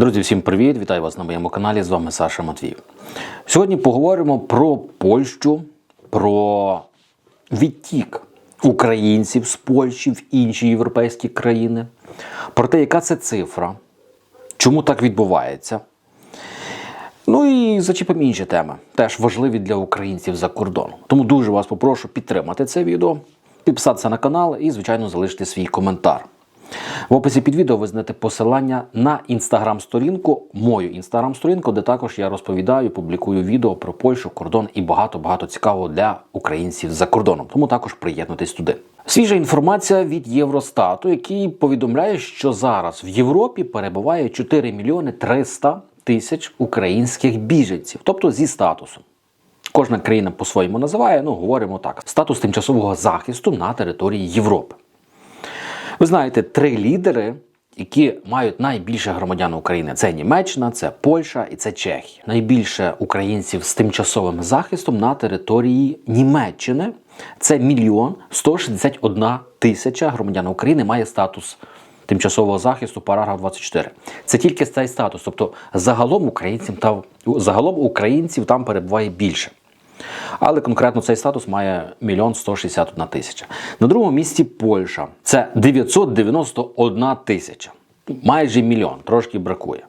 Друзі, всім привіт! Вітаю вас на моєму каналі. З вами Саша Матвіїв. Сьогодні поговоримо про Польщу, про відтік українців з Польщі в інші європейські країни, про те, яка це цифра, чому так відбувається. Ну і зачепимо інші теми, теж важливі для українців за кордоном. Тому дуже вас попрошу підтримати це відео, підписатися на канал і, звичайно, залишити свій коментар. В описі під відео ви знайдете посилання на інстаграм-сторінку, мою інстаграм-сторінку, де також я розповідаю, публікую відео про Польщу, кордон і багато-багато цікавого для українців за кордоном. Тому також приєднуйтесь туди. Свіжа інформація від Євростату, який повідомляє, що зараз в Європі перебуває 4 мільйони 300 тисяч українських біженців, тобто зі статусом. Кожна країна по-своєму називає, ну говоримо так: статус тимчасового захисту на території Європи. Ви знаєте, три лідери, які мають найбільше громадян України: це Німеччина, це Польща і це Чехія. Найбільше українців з тимчасовим захистом на території Німеччини це мільйон 161 тисяча громадян України має статус. Тимчасового захисту, параграф 24. Це тільки цей статус. Тобто загалом українців там загалом українців там перебуває більше. Але конкретно цей статус має 1 161 тисяча. На другому місці Польща це 991 тисяча. Майже мільйон, трошки бракує.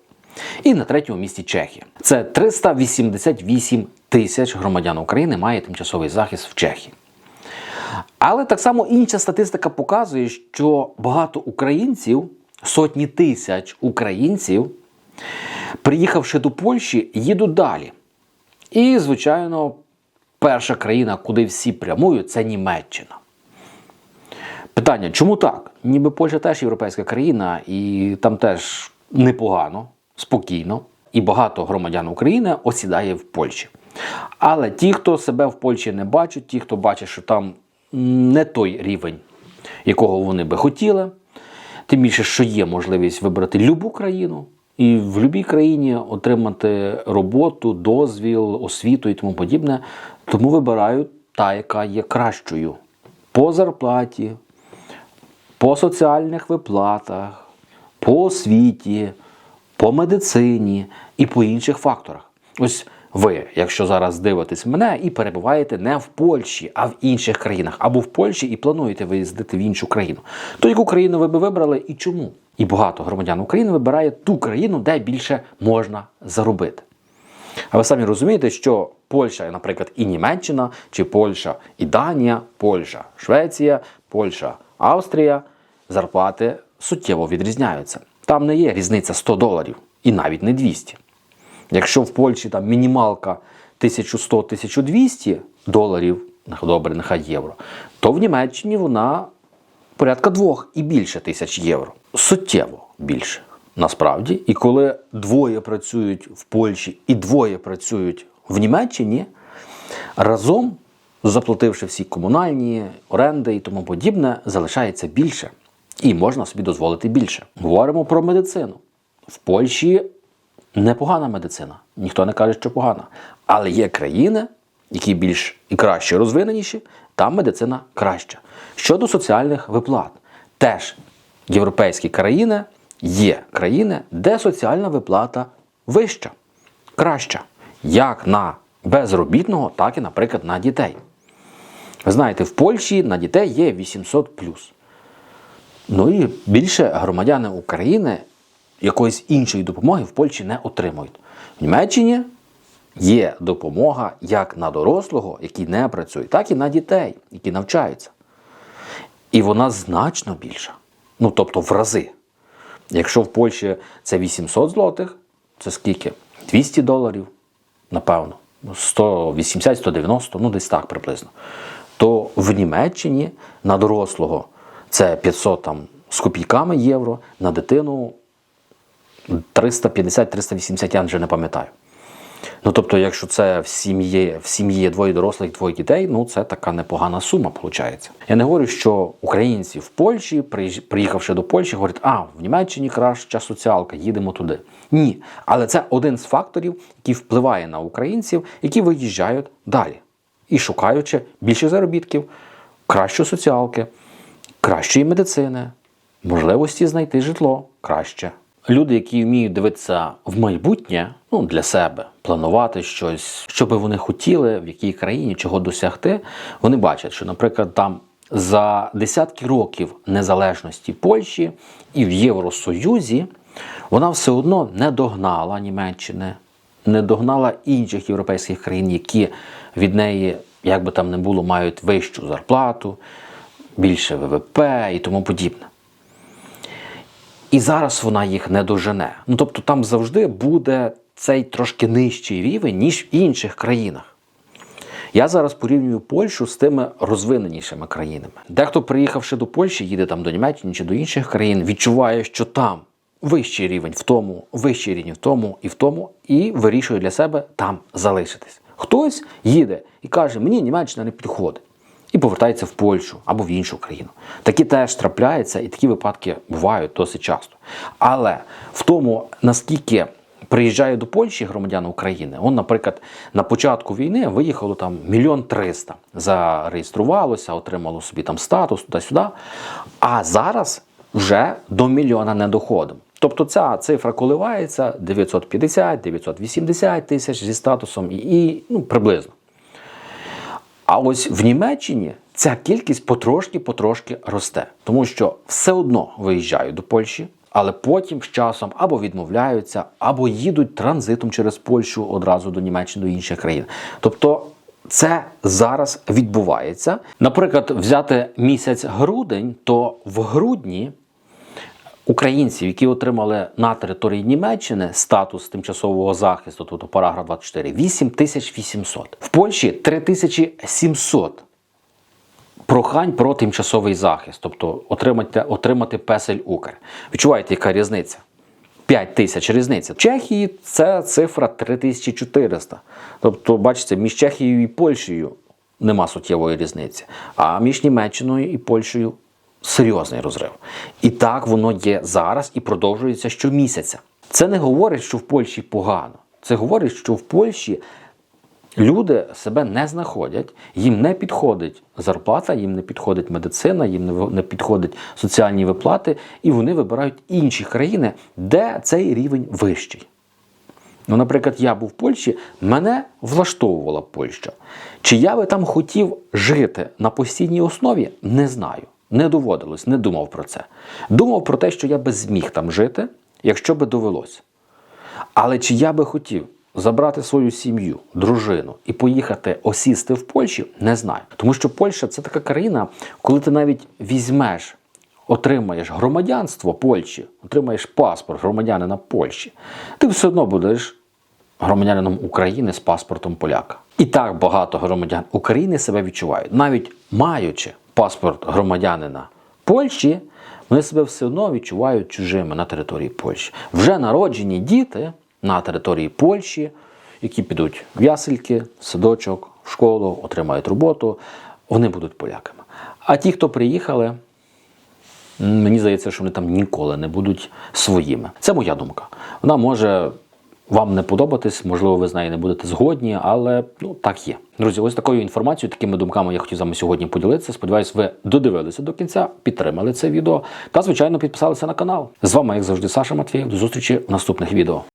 І на третьому місці Чехія. Це 388 тисяч громадян України має тимчасовий захист в Чехії. Але так само інша статистика показує, що багато українців, сотні тисяч українців, приїхавши до Польщі, їдуть далі. І, звичайно, перша країна, куди всі прямують, це Німеччина. Питання, чому так? Ніби Польща теж європейська країна, і там теж непогано, спокійно, і багато громадян України осідає в Польщі. Але ті, хто себе в Польщі не бачать, ті, хто бачить, що там не той рівень, якого вони би хотіли, тим більше, що є можливість вибрати любу країну. І в будь-якій країні отримати роботу, дозвіл, освіту і тому подібне, тому вибирають та, яка є кращою по зарплаті, по соціальних виплатах, по освіті, по медицині і по інших факторах. Ось ви, якщо зараз дивитесь мене і перебуваєте не в Польщі, а в інших країнах, або в Польщі і плануєте виїздити в іншу країну, то яку країну ви би вибрали і чому? І багато громадян України вибирає ту країну, де більше можна заробити. А ви самі розумієте, що Польща, наприклад, і Німеччина, чи Польща і Данія, Польща, Швеція, Польща, Австрія зарплати суттєво відрізняються. Там не є різниця 100 доларів і навіть не 200. Якщо в Польщі там мінімалка 1100-1200 доларів, добре, нехай євро, то в Німеччині вона порядка двох і більше тисяч євро. Суттєво більше. Насправді, і коли двоє працюють в Польщі і двоє працюють в Німеччині, разом, заплативши всі комунальні оренди і тому подібне, залишається більше. І можна собі дозволити більше. Говоримо про медицину. В Польщі непогана медицина. Ніхто не каже, що погана. Але є країни, які більш і краще розвиненіші, там медицина краща. Щодо соціальних виплат, теж європейські країни є країни, де соціальна виплата вища, краща, як на безробітного, так і, наприклад, на дітей. Ви знаєте, в Польщі на дітей є 800 Ну і більше громадяни України якоїсь іншої допомоги в Польщі не отримують. В Німеччині є допомога як на дорослого, який не працює, так і на дітей, які навчаються. І вона значно більша. Ну, тобто в рази. Якщо в Польщі це 800 злотих, це скільки? 200 доларів, напевно, 180-190, ну десь так приблизно. То в Німеччині на дорослого це 500 там, з копійками євро, на дитину 350-380, я вже не пам'ятаю. Ну, тобто, якщо це в сім'ї в сім'ї двоє дорослих, двоє дітей, ну це така непогана сума, виходить. Я не говорю, що українці в Польщі, приїхавши до Польщі, говорять, а в Німеччині краща соціалка, їдемо туди. Ні. Але це один з факторів, який впливає на українців, які виїжджають далі і шукаючи більше заробітків, кращої соціалки, кращої медицини, можливості знайти житло краще. Люди, які вміють дивитися в майбутнє, ну для себе, планувати щось, що би вони хотіли, в якій країні, чого досягти, вони бачать, що, наприклад, там за десятки років незалежності Польщі і в Євросоюзі вона все одно не догнала Німеччини, не догнала інших європейських країн, які від неї, як би там не було, мають вищу зарплату, більше ВВП і тому подібне. І зараз вона їх не дожене. Ну тобто там завжди буде цей трошки нижчий рівень, ніж в інших країнах. Я зараз порівнюю Польщу з тими розвиненішими країнами. Дехто, приїхавши до Польщі, їде там до Німеччини чи до інших країн, відчуває, що там вищий рівень в тому, вищий рівень в тому і в тому, і вирішує для себе там залишитись. Хтось їде і каже, мені Німеччина не підходить. І повертається в Польщу або в іншу країну. Такі теж трапляються, і такі випадки бувають досить часто. Але в тому, наскільки приїжджає до Польщі громадян України, он, наприклад, на початку війни виїхало там мільйон триста, зареєструвалося, отримало собі там статус туди-сюди. А зараз вже до мільйона не доходимо. Тобто ця цифра коливається 950, 980 тисяч зі статусом і ну, приблизно. А ось в Німеччині ця кількість потрошки-потрошки росте, тому що все одно виїжджають до Польщі, але потім з часом або відмовляються, або їдуть транзитом через Польщу одразу до Німеччини, до інших країн. Тобто це зараз відбувається. Наприклад, взяти місяць грудень, то в грудні українців, які отримали на території Німеччини статус тимчасового захисту, тобто параграф 24, 8800. В Польщі 3700 прохань про тимчасовий захист, тобто отримати, отримати песель Укр. Відчуваєте, яка різниця? 5 тисяч різниця. В Чехії це цифра 3400. Тобто, бачите, між Чехією і Польщею нема суттєвої різниці. А між Німеччиною і Польщею серйозний розрив. І так воно є зараз і продовжується щомісяця. Це не говорить, що в Польщі погано. Це говорить, що в Польщі люди себе не знаходять, їм не підходить зарплата, їм не підходить медицина, їм не підходять соціальні виплати, і вони вибирають інші країни, де цей рівень вищий. Ну, наприклад, я був в Польщі, мене влаштовувала Польща. Чи я би там хотів жити на постійній основі, не знаю. Не доводилось, не думав про це. Думав про те, що я би зміг там жити, якщо би довелося. Але чи я би хотів забрати свою сім'ю, дружину і поїхати осісти в Польщі, не знаю. Тому що Польща це така країна, коли ти навіть візьмеш, отримаєш громадянство Польщі, отримаєш паспорт громадянина Польщі, ти все одно будеш громадянином України з паспортом поляка. І так багато громадян України себе відчувають, навіть маючи паспорт громадянина Польщі, вони себе все одно відчувають чужими на території Польщі. Вже народжені діти на території Польщі, які підуть в ясельки, в садочок, в школу, отримають роботу, вони будуть поляками. А ті, хто приїхали, Мені здається, що вони там ніколи не будуть своїми. Це моя думка. Вона може вам не подобатись, можливо, ви з нею не будете згодні, але ну так є. Друзі, ось такою інформацією, такими думками я хотів з вами сьогодні поділитися. Сподіваюсь, ви додивилися до кінця, підтримали це відео та, звичайно, підписалися на канал. З вами, як завжди, Саша Матвієв. До зустрічі в наступних відео.